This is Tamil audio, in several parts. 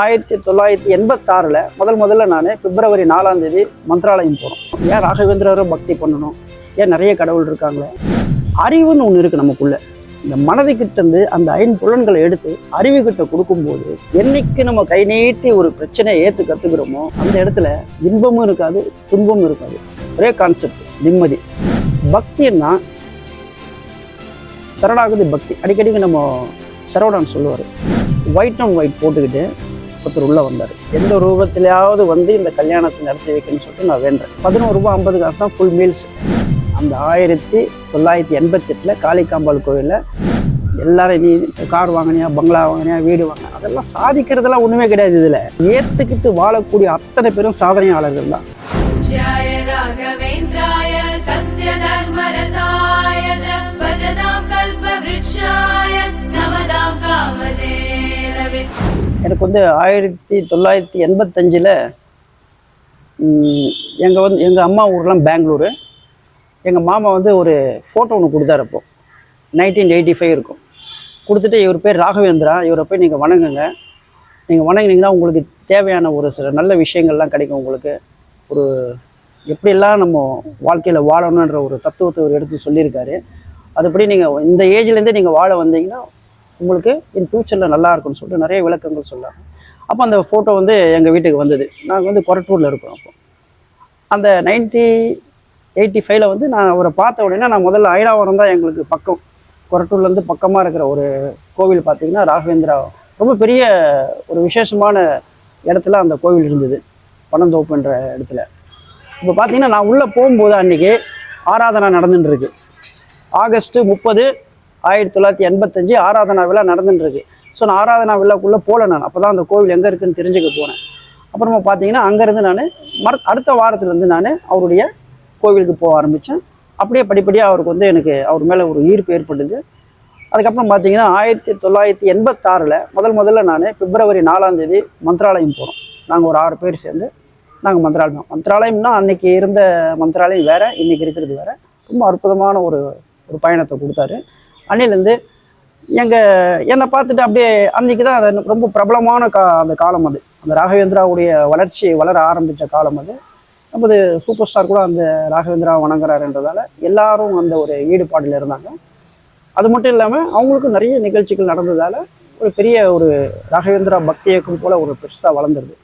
ஆயிரத்தி தொள்ளாயிரத்தி எண்பத்தாறில் முதல் முதல்ல நான் பிப்ரவரி நாலாம் தேதி மந்திராலயம் போகிறோம் ஏன் ராகவேந்திரரை பக்தி பண்ணணும்? ஏன் நிறைய கடவுள் இருக்காங்களே? அறிவுன்னு ஒன்று இருக்குது நமக்குள்ள. இந்த மனதுக்கிட்டேருந்து அந்த அந்த ஐம்புலன்களை எடுத்து அறிவுகிட்ட கொடுக்கும்போது என்னைக்கு நம்ம கை நீட்டி ஒரு பிரச்சனையை ஏற்று கற்றுக்கிறோமோ அந்த இடத்துல இன்பமும் இருக்காது துன்பமும் இருக்காது. ஒரே கான்செப்ட் நிம்மதி. பக்தின்னா சரணாகதி பக்தி. அடிக்கடிக்கு நம்ம சரவணன் சொல்லுவார். ஒயிட் அண்ட் ஒயிட் போட்டுக்கிட்டு ஒருத்தர் உள்ளே வந்தார். எந்த ரூபத்திலேயாவது வந்து இந்த கல்யாணத்தை நடத்தி வைக்கணும்னு சொல்லிட்டு நான் வேண்டேன். பதினோரு ரூபா ஐம்பது காசு தான் ஃபுல் மீல்ஸ் அந்த ஆயிரத்தி தொள்ளாயிரத்தி எண்பத்தெட்டில் காளிக்காம்பாள் கோவிலில் எல்லாரும் நீ கார் வாங்கினியா பங்களா வாங்கினியா வீடு வாங்கினா அதெல்லாம் சாதிக்கிறதெல்லாம் ஒன்றுமே கிடையாது இதில். ஏற்றுக்கிட்டு வாழக்கூடிய அத்தனை பேரும் சாதனையாளர்கள் தான். जय எனக்கு வந்து ஆயிரத்தி தொள்ளாயிரத்தி எண்பத்தஞ்சில் எங்கள் வந்து எங்கள் அம்மா ஊர்லாம் பெங்களூரு. எங்கள் மாமா வந்து ஒரு ஃபோட்டோ ஒன்று கொடுத்தாரு அப்போது நைன்டீன் எயிட்டி ஃபைவ் இருக்கும். கொடுத்துட்டு இவர் பேர் ராகவேந்திரா. இவரை போய் நீங்கள் வணங்குங்க. நீங்கள் வணங்கினீங்கன்னா உங்களுக்கு தேவையான ஒரு சில நல்ல விஷயங்கள்லாம் கிடைக்கும் உங்களுக்கு. ஒரு எப்படியெல்லாம் நம்ம வாழ்க்கையில் வாழணுன்ற ஒரு தத்துவத்தை ஒரு எடுத்து சொல்லியிருக்காரு. அதுபடி நீங்கள் இந்த ஏஜ்லேருந்தே நீங்கள் வாழ வந்தீங்கன்னா உங்களுக்கு இன் ஃப்யூச்சரில் நல்லா இருக்கும்னு சொல்லிட்டு நிறைய விளக்கங்கள் சொன்னாங்க. அப்போ அந்த ஃபோட்டோ வந்து எங்கள் வீட்டுக்கு வந்தது. நாங்கள் வந்து கொரட்டூரில் இருக்கோம் அப்போ. அந்த நைன்டி எயிட்டி ஃபைவ்ல வந்து நான் அவரை பார்த்த உடனே நான் முதல்ல ஐராவரம் தான் எங்களுக்கு பக்கம். கொரட்டூர்லேருந்து பக்கமாக இருக்கிற ஒரு கோவில் பார்த்திங்கன்னா ராகவேந்திரா. ரொம்ப பெரிய ஒரு விசேஷமான இடத்துல அந்த கோவில் இருந்தது. பனந்தோப்புன்ற இடத்துல. இப்போ பார்த்தீங்கன்னா நான் உள்ளே போகும்போது அன்றைக்கி ஆராதனை நடந்துட்டுருக்கு ஆகஸ்ட்டு முப்பது ஆயிரத்தி தொள்ளாயிரத்தி எண்பத்தஞ்சு ஆராதனா விழா நடந்துட்டுருக்கு. ஸோ நான் ஆராதனா விழாக்குள்ளே போகல நான். அப்போ தான் அந்த கோவில் எங்கே இருக்குன்னு தெரிஞ்சுக்க போனேன். அப்புறமா பார்த்தீங்கன்னா அங்கேருந்து நான் மறு அடுத்த வாரத்துலேருந்து நான் அவருடைய கோவிலுக்கு போக ஆரம்பித்தேன் அப்படியே படிப்படியாக அவருக்கு வந்து எனக்கு அவர் மேலே ஒரு ஈர்ப்பு ஏற்பட்டது. அதுக்கப்புறம் பார்த்தீங்கன்னா ஆயிரத்தி தொள்ளாயிரத்தி எண்பத்தாறில் முதல் முதல்ல நான் பிப்ரவரி நாலாம் தேதி மந்திராலயம் போகிறோம் நாங்கள் ஒரு ஆறு பேர் சேர்ந்து. நாங்கள் மந்திராலயம் மந்திராலயம்னா அன்னைக்கு இருந்த மந்திராலயம் வேறு இன்றைக்கி இருக்கிறது வேறு. ரொம்ப அற்புதமான ஒரு ஒரு பயணத்தை கொடுத்தாரு. அன்னையிலேருந்து எங்கள் என்னை பார்த்துட்டு அப்படியே அன்னைக்கு தான் அது ரொம்ப பிரபலமான கா அந்த காலம் அது. அந்த ராகவேந்திராவுடைய வளர்ச்சி வளர ஆரம்பித்த காலம் அது. நமது சூப்பர் ஸ்டார் கூட அந்த ராகவேந்திரா வணங்குறாருன்றதால எல்லாரும் அந்த ஒரு ஈடுபாடில் இருந்தாங்க. அது மட்டும் இல்லாமல் அவங்களுக்கும் நிறைய நிகழ்ச்சிகள் நடந்ததால் ஒரு பெரிய ஒரு ராகவேந்திரா பக்தி இயக்கம் போல் ஒரு பெருசாக வளர்ந்துருது.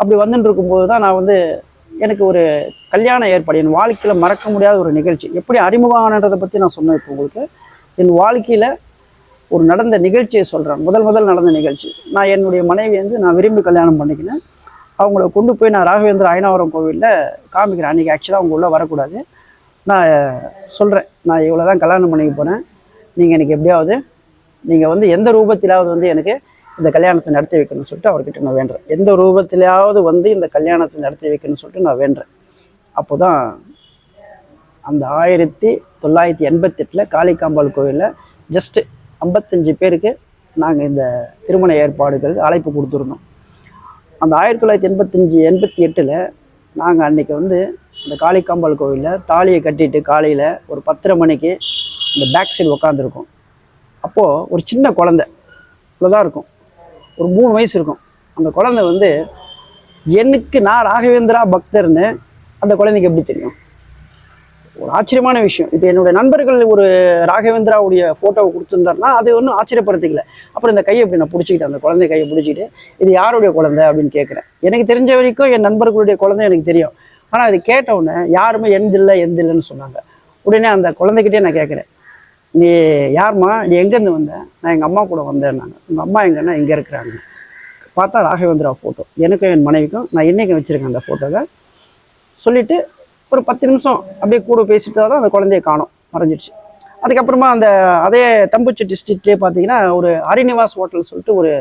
அப்படி வந்துட்டு இருக்கும்போது தான் நான் வந்து எனக்கு ஒரு கல்யாண ஏற்பாடு என் வாழ்க்கையில் மறக்க முடியாத ஒரு நிகழ்ச்சி. எப்படி அறிமுகம் அறிமுகமானதை பற்றி நான் சொன்னேன் இப்போ உங்களுக்கு. என் வாழ்க்கையில் ஒரு நடந்த நிகழ்ச்சியை சொல்கிறேன் முதல் முதல் நடந்த நிகழ்ச்சி. நான் என்னுடைய மனைவி வந்து நான் விரும்பி கல்யாணம் பண்ணிக்கினேன். அவங்கள கொண்டு போய் நான் ராகவேந்திர ஐநாவரம் கோவிலில் காமிக்கிறேன். அன்றைக்கி ஆக்சுவலாக அவங்க உள்ளே வரக்கூடாது. நான் சொல்கிறேன் நான் இவ்வளோ தான் கல்யாணம் பண்ணிக்க போகிறேன் நீங்கள் எனக்கு எப்படியாவது நீங்கள் வந்து எந்த ரூபத்திலாவது வந்து எனக்கு இந்த கல்யாணத்தை நடத்தி வைக்கணும்னு சொல்லிட்டு அவர்கிட்ட நான் வேண்டுறேன். எந்த ரூபத்திலாவது வந்து இந்த கல்யாணத்தை நடத்தி வைக்கணும்னு சொல்லிட்டு நான் வேண்டுறேன். அப்போ தான் அந்த ஆயிரத்தி தொள்ளாயிரத்தி எண்பத்தெட்டில் காளிகாம்பாள் கோவிலில் ஜஸ்ட்டு ஐம்பத்தஞ்சு பேருக்கு நாங்கள் இந்த திருமண ஏற்பாடுகள் அழைப்பு கொடுத்துருந்தோம். அந்த ஆயிரத்தி தொள்ளாயிரத்தி எண்பத்தஞ்சு எண்பத்தி எட்டில் நாங்கள் அன்றைக்கி வந்து இந்த காளிக்காம்பாள் கோவிலில் தாலியை கட்டிட்டு காலையில் ஒரு பத்தரை மணிக்கு இந்த பேக் சைடு உட்காந்துருக்கோம் அப்போது ஒரு சின்ன குழந்த இவ்வளோதான் இருக்கும். ஒரு மூணு வயசு இருக்கும். அந்த குழந்தை வந்து எனக்கு நான் ராகவேந்திரா பக்தர்னு அந்த குழந்தைக்கு எப்படி தெரியும்? ஆச்சரியமான விஷயம். இப்போ என்னுடைய நண்பர்கள் ஒரு ராகவேந்திராவுடைய ஃபோட்டோவை கொடுத்துருந்தாருன்னா அது ஒன்றும் ஆச்சரியப்படுத்திக்கல. அப்புறம் இந்த கையை இப்படி நான் பிடிச்சிக்கிட்டேன். அந்த குழந்தை கையை பிடிச்சிட்டு இது யாருடைய குழந்தை? அப்படின்னு கேட்குறேன். எனக்கு தெரிஞ்ச வரைக்கும் என் நண்பர்களுடைய குழந்தை எனக்கு தெரியும். ஆனால் அது கேட்டவுடனே யாருமே எந்தில்லை எந்தில்லைன்னு சொன்னாங்க. உடனே அந்த குழந்தைகிட்டே நான் கேட்குறேன். நீ யாரும்மா நீ எங்கேருந்து வந்த? நான் எங்கள் அம்மா கூட வந்தேன்னாங்க. உங்கள் அம்மா எங்கன்னா இங்கே இருக்கிறாங்க. பார்த்தா ராகவேந்திரா ஃபோட்டோ எனக்கும் என் மனைவிக்கும் நான் என்னைக்கு வச்சுருக்கேன் அந்த ஃபோட்டோவை சொல்லிவிட்டு ஒரு பத்து நிமிஷம் அப்படியே கூட பேசிட்டு தான் அந்த குழந்தைய காணும் மறைஞ்சிடுச்சு. அதுக்கப்புறமா அந்த அதே தம்புச்சி டிஸ்ட்ரிக்ட்லேயே பார்த்தீங்கன்னா ஒரு ஹரிநிவாஸ் ஹோட்டல் சொல்லிட்டு ஒரு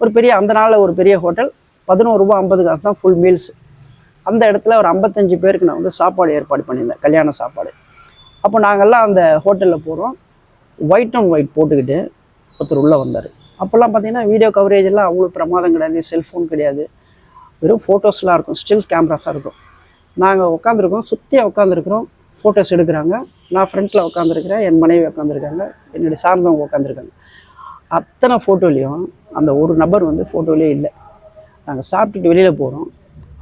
ஒரு பெரிய அந்த நாளில் ஒரு பெரிய ஹோட்டல் பதினோரு ரூபா ஐம்பது காசு தான் ஃபுல் மீல்ஸ் அந்த இடத்துல ஒரு ஐம்பத்தஞ்சு பேருக்கு நான் வந்து சாப்பாடு ஏற்பாடு பண்ணியிருந்தேன் கல்யாண சாப்பாடு. அப்போ நாங்கள்லாம் அந்த ஹோட்டலில் போகிறோம் ஒயிட் அண்ட் ஒயிட் போட்டுக்கிட்டு ஒருத்தர் உள்ளே வந்தார். அப்போல்லாம் பார்த்தீங்கன்னா வீடியோ கவரேஜ் எல்லாம் அவ்வளோ பிரமாதம் கிடையாது செல்ஃபோன் கிடையாது. வெறும் ஃபோட்டோஸ்லாம் இருக்கும் ஸ்டில்ஸ் கேமராஸாக இருக்கும். நாங்கள் உட்காந்துருக்கோம் சுற்றியாக உட்காந்துருக்குறோம் ஃபோட்டோஸ் எடுக்கிறாங்க. நான் ஃப்ரண்ட்டில் உட்காந்துருக்கிறேன் என் மனைவி உட்காந்துருக்காங்க என்னுடைய சார்ந்தவங்க உட்காந்துருக்காங்க அத்தனை ஃபோட்டோலையும் அந்த ஒரு நபர் வந்து ஃபோட்டோலேயே இல்லை. நாங்கள் சாப்பிட்டுட்டு வெளியில் போகிறோம்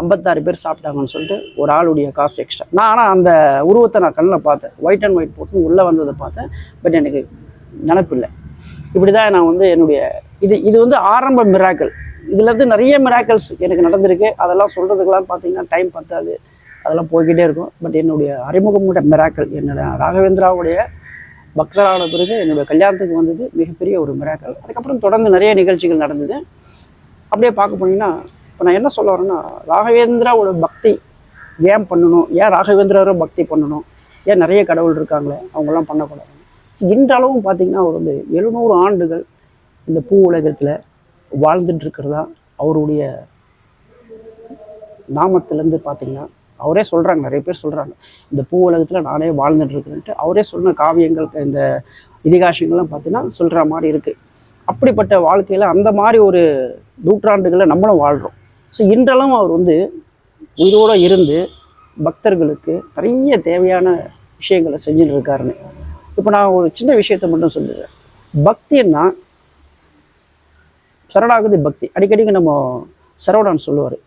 ஐம்பத்தாறு பேர் சாப்பிட்டாங்கன்னு சொல்லிட்டு ஒரு ஆளுடைய காசு எக்ஸ்ட்ரா நான் ஆனால் அந்த உருவத்தை நான் கண்ணில் பார்த்தேன். ஒயிட் அண்ட் ஒயிட் போட்டு உள்ளே வந்ததை பார்த்தேன். பட் எனக்கு நினப்பில்லை இப்படி தான் நான் வந்து என்னுடைய இது இது வந்து ஆரம்ப மிராக்கள் இதுலேருந்து நிறைய மிராக்கல்ஸ் எனக்கு நடந்திருக்கு. அதெல்லாம் சொல்கிறதுக்கெல்லாம் பார்த்தீங்கன்னா டைம் பத்தாது. அதெல்லாம் போய்கிட்டே இருக்கும். பட் என்னுடைய அறிமுகம் கூட மிராக்கள் என்னோட ராகவேந்திராவுடைய பக்தரான பிறகு என்னுடைய கல்யாணத்துக்கு வந்தது மிகப்பெரிய ஒரு மிராக்கள் அதுக்கப்புறம் தொடர்ந்து நிறைய நிகழ்ச்சிகள் நடந்தது. அப்படியே பார்க்க போனீங்கன்னா இப்போ நான் என்ன சொல்ல வரேன்னா ராகவேந்திராவோட பக்தி ஏன் பண்ணணும்? ஏன் ராகவேந்திராவோட பக்தி பண்ணணும்? ஏன் நிறைய கடவுள் இருக்காங்களே அவங்கெல்லாம் பண்ணக்கூடாது? இன்றளவும் பார்த்தீங்கன்னா அவர் வந்து எழுநூறு ஆண்டுகள் இந்த பூ உலகத்தில் வாழ்ந்துட்டு இருக்கிறதா அவருடைய நாமத்திலேருந்து பார்த்தீங்கன்னா அவரே சொல்கிறாங்க நிறைய பேர் சொல்கிறாங்க இந்த பூ உலகத்தில் நானே வாழ்ந்துட்டுருக்குறேன்ட்டு அவரே சொன்ன காவியங்கள் இந்த இதிகாசங்கள்லாம் பார்த்தீங்கன்னா சொல்கிற மாதிரி இருக்குது அப்படிப்பட்ட வாழ்க்கையில் அந்த மாதிரி ஒரு நூற்றாண்டுகளை நம்மளும் வாழ்கிறோம் ஸோ இன்றளவும் அவர் வந்து உயிரோடு இருந்து பக்தர்களுக்கு நிறைய தேவையான விஷயங்களை செஞ்சுட்டு இருக்காருன்னு. இப்போ நான் ஒரு சின்ன விஷயத்தை மட்டும் சொல்லிடுறேன். பக்தின்னா சரணாகதி பக்தி. அடிக்கடிக்கு நம்ம சரவணன் சொல்லுவார்.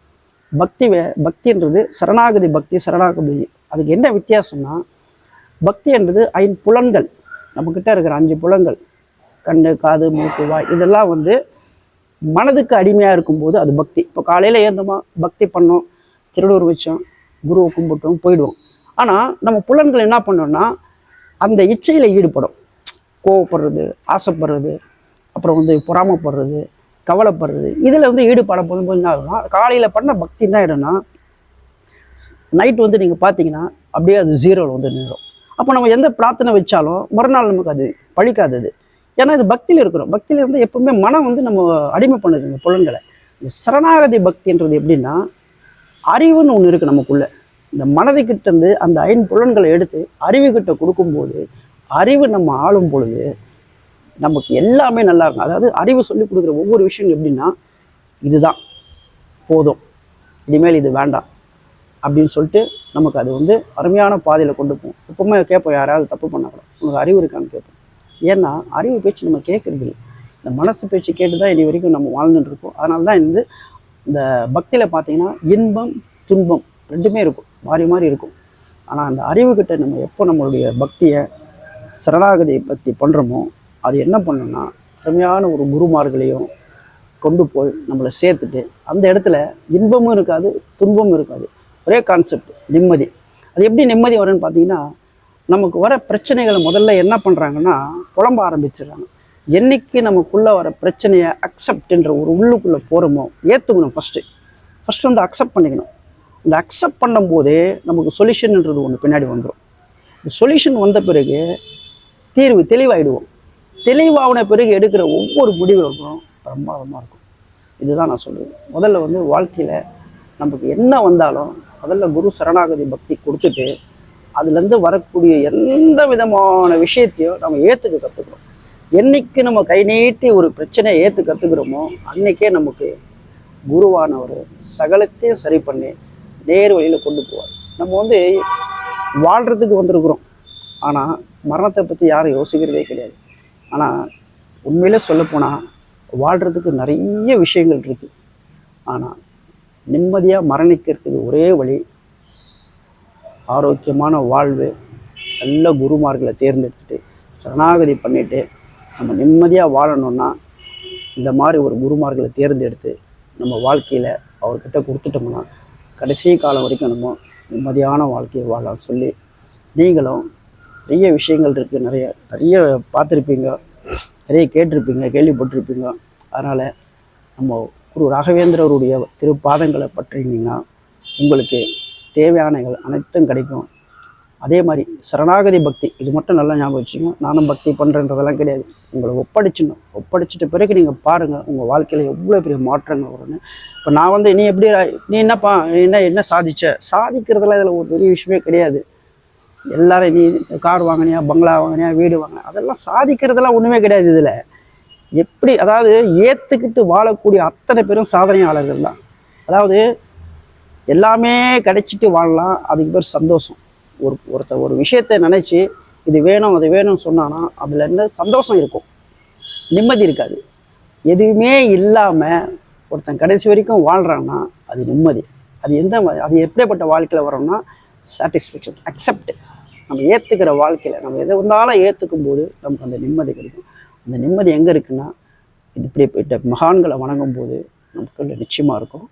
பக்தி வே பக்தின்றது சரணாகதி பக்தி சரணாகதி. அதுக்கு என்ன வித்தியாசம்னா பக்தி என்றது புலன்கள். நம்மக்கிட்ட இருக்கிற அஞ்சு புலன்கள். கண்ணு காது மூக்கு வாய். இதெல்லாம் வந்து மனதுக்கு அடிமையாக இருக்கும்போது அது பக்தி. இப்போ காலையில் ஏந்தோமா பக்தி பண்ணோம் திருடூர் வச்சோம் குருவை கும்பிட்டோம் போயிடுவோம். ஆனால் நம்ம புலன்கள் என்ன பண்ணோம்னா அந்த இச்சையில் ஈடுபடும். கோவப்படுறது ஆசைப்படுறது அப்புறம் வந்து பொறாமப்படுறது கவலைப்படுறது. இதில் வந்து ஈடுபட போகும்போது என்ன ஆகும்னா காலையில் பண்ண பக்தி என்ன ஆகிடும்னா நைட் வந்து நீங்கள் பார்த்தீங்கன்னா அப்படியே அது ஜீரோவில் வந்து நின்றும் அப்போ நம்ம எந்த பிரார்த்தனை வச்சாலும் மறுநாள் நமக்கு அது பழிக்காது அது. ஏன்னா இது பக்தியில் இருக்கிறோம். பக்தியில் இருந்தால் எப்பவுமே மனம் வந்து நம்ம அடிமை பண்ணுது இந்த புலன்களை. இந்த சரணாகதி பக்தின்றது எப்படின்னா அறிவுன்னு ஒன்று இருக்குது நமக்குள்ள. இந்த மனதுக்கிட்ட இருந்து அந்த ஐம்புலன்களை எடுத்து அறிவுக்கிட்ட கொடுக்கும்போது அறிவு நம்ம ஆளும் பொழுது நமக்கு எல்லாமே நல்லா இருக்கும். அதாவது அறிவு சொல்லி கொடுக்குற ஒவ்வொரு விஷயம் எப்படின்னா இதுதான். போதும். இனிமேல் இது வேண்டாம். அப்படின்னு சொல்லிட்டு நமக்கு அது வந்து அருமையான பாதையில் கொண்டு போகும். எப்பவுமே கேட்போம். யாராவது தப்பு பண்ணா உனக்கு அறிவு இருக்கான்னு கேட்போம். ஏன்னா அறிவு பேச்சு நம்ம கேட்கறது இல்லை இந்த மனசு பேச்சு கேட்டு தான் இனி வரைக்கும் நம்ம வாழ்ந்துட்டு இருக்கோம். அதனால தான் வந்து இந்த பக்தியில் பார்த்தீங்கன்னா இன்பம் துன்பம் ரெண்டுமே இருக்கும். மாறி மாறி இருக்கும். ஆனால் அந்த அறிவுக்கிட்ட நம்ம எப்போ நம்மளுடைய பக்தியை சரணாகதியை பற்றி பண்ணுறோமோ அது என்ன பண்ணுன்னா அருமையான ஒரு குருமார்களையும் கொண்டு போய் நம்மளை சேர்த்துட்டு அந்த இடத்துல இன்பமும் இருக்காது துன்பமும் இருக்காது. ஒரே கான்செப்ட் நிம்மதி. அது எப்படி நிம்மதி வரும்னு பார்த்தீங்கன்னா நமக்கு வர பிரச்சனைகளை முதல்ல என்ன பண்ணுறாங்கன்னா புலம்ப ஆரம்பிச்சிடுறாங்க. என்னைக்கு நமக்குள்ளே வர பிரச்சனையை அக்செப்ட்ன்ற ஒரு உள்ளுக்குள்ளே போகிறோமோ ஏற்றுக்கணும் ஃபஸ்ட்டு ஃபஸ்ட்டு வந்து அக்செப்ட் பண்ணிக்கணும். இந்த அக்செப்ட் பண்ணும்போதே நமக்கு சொல்யூஷன்ன்றது ஒன்று பின்னாடி வந்துடும் இந்த சொல்யூஷன் வந்த பிறகு தீர்வு தெளிவாயிடுவோம். தெளிவான பிறகு எடுக்கிற ஒவ்வொரு முடிவுகளுக்கும் பிரமாதமாக இருக்கும். இதுதான் நான் சொல்லுவேன் முதல்ல வந்து வாழ்க்கையில் நமக்கு என்ன வந்தாலும் முதல்ல குரு சரணாகதி பக்தி கொடுத்துட்டு அதுலேருந்து வரக்கூடிய எந்த விதமான விஷயத்தையும் நம்ம ஏற்றுக்க கற்றுக்கிறோம் என்றைக்கு நம்ம கை நீட்டி ஒரு பிரச்சனையை ஏற்று கற்றுக்கிறோமோ அன்றைக்கே நமக்கு குருவானவர் சகலத்தையும் சரி பண்ணி நேர் வழியில் கொண்டு போவார். நம்ம வந்து வாழ்கிறதுக்கு வந்திருக்கிறோம். ஆனால் மரணத்தை பற்றி யாரும் யோசிக்கிறதே கிடையாது. ஆனால் உண்மையில் சொல்லப்போனால் வாழ்கிறதுக்கு நிறைய விஷயங்கள் இருக்குது ஆனால் நிம்மதியாக மரணிக்கிறதுக்கு ஒரே வழி ஆரோக்கியமான வாழ்வு நல்ல குருமார்களை தேர்ந்தெடுத்துட்டு சரணாகதி பண்ணிட்டு நம்ம நிம்மதியாக வாழணும்னா இந்த மாதிரி ஒரு குருமார்களை தேர்ந்தெடுத்து நம்ம வாழ்க்கையில் அவர்கிட்ட கொடுத்துட்டோம்னா கடைசி காலம் வரைக்கும் நம்ம நிம்மதியான வாழ்க்கையை வாழலாம் சொல்லி நீங்களும் நிறைய விஷயங்கள் இருக்குது நிறைய நிறைய பார்த்துருப்பீங்க. நிறைய கேட்டிருப்பீங்க கேள்விப்பட்டிருப்பீங்க. அதனால் நம்ம குரு ராகவேந்திரருடைய திருப்பாதங்களை பற்றினீங்கன்னா உங்களுக்கு தேவையானங்கள் அனைத்தும் கிடைக்கும். அதே மாதிரி சரணாகதி பக்தி இது மட்டும் நல்லா ஞாபகம் வச்சுங்க நானும் பக்தி பண்ணுறன்றதெல்லாம் கிடையாது. உங்களை ஒப்படைச்சிடணும். ஒப்படைச்சிட்ட பிறகு நீங்கள் பாருங்கள் உங்கள் வாழ்க்கையில் எவ்வளோ பெரிய மாற்றங்கள் வரும்னு. இப்போ நான் வந்து நீ எப்படி நீ என்னப்பா நீ என்ன என்ன சாதிச்ச? சாதிக்கிறதுலாம் இதில் ஒரு பெரிய விஷயமே கிடையாது. எல்லாரும் நீ கார் வாங்கினியா பங்களா வாங்கினியா வீடு வாங்கினா அதெல்லாம் சாதிக்கிறதெல்லாம் ஒன்றுமே கிடையாது இதில். எப்படி அதாவது ஏற்றுக்கிட்டு வாழக்கூடிய அத்தனை பேரும் சாதனையாளர்கள் தான். அதாவது எல்லாமே கிடைச்சிட்டு வாழலாம் அதுக்கு பேர் சந்தோஷம். ஒரு ஒருத்தர் ஒரு விஷயத்தை நினச்சி இது வேணும் அது வேணும்னு சொன்னான்னா அதில் என்ன சந்தோஷம் இருக்கும். நிம்மதி இருக்காது. எதுவுமே இல்லாமல் ஒருத்தன் கடைசி வரைக்கும் வாழ்கிறான்னா அது நிம்மதி. அது எந்த அது எப்படிப்பட்ட வாழ்க்கையில் வரோம்னா சாட்டிஸ்ஃபேக்ஷன் அக்செப்ட் நம்ம ஏற்றுக்கிற வாழ்க்கையில் நம்ம எதை வந்தாலும் ஏற்றுக்கும் போது நமக்கு அந்த நிம்மதி கிடைக்கும். அந்த நிம்மதி எங்கே இருக்குன்னா இது இப்படிப்பட்ட மகான்களை வணங்கும் போது நமக்கு நிச்சயமாக இருக்கும்.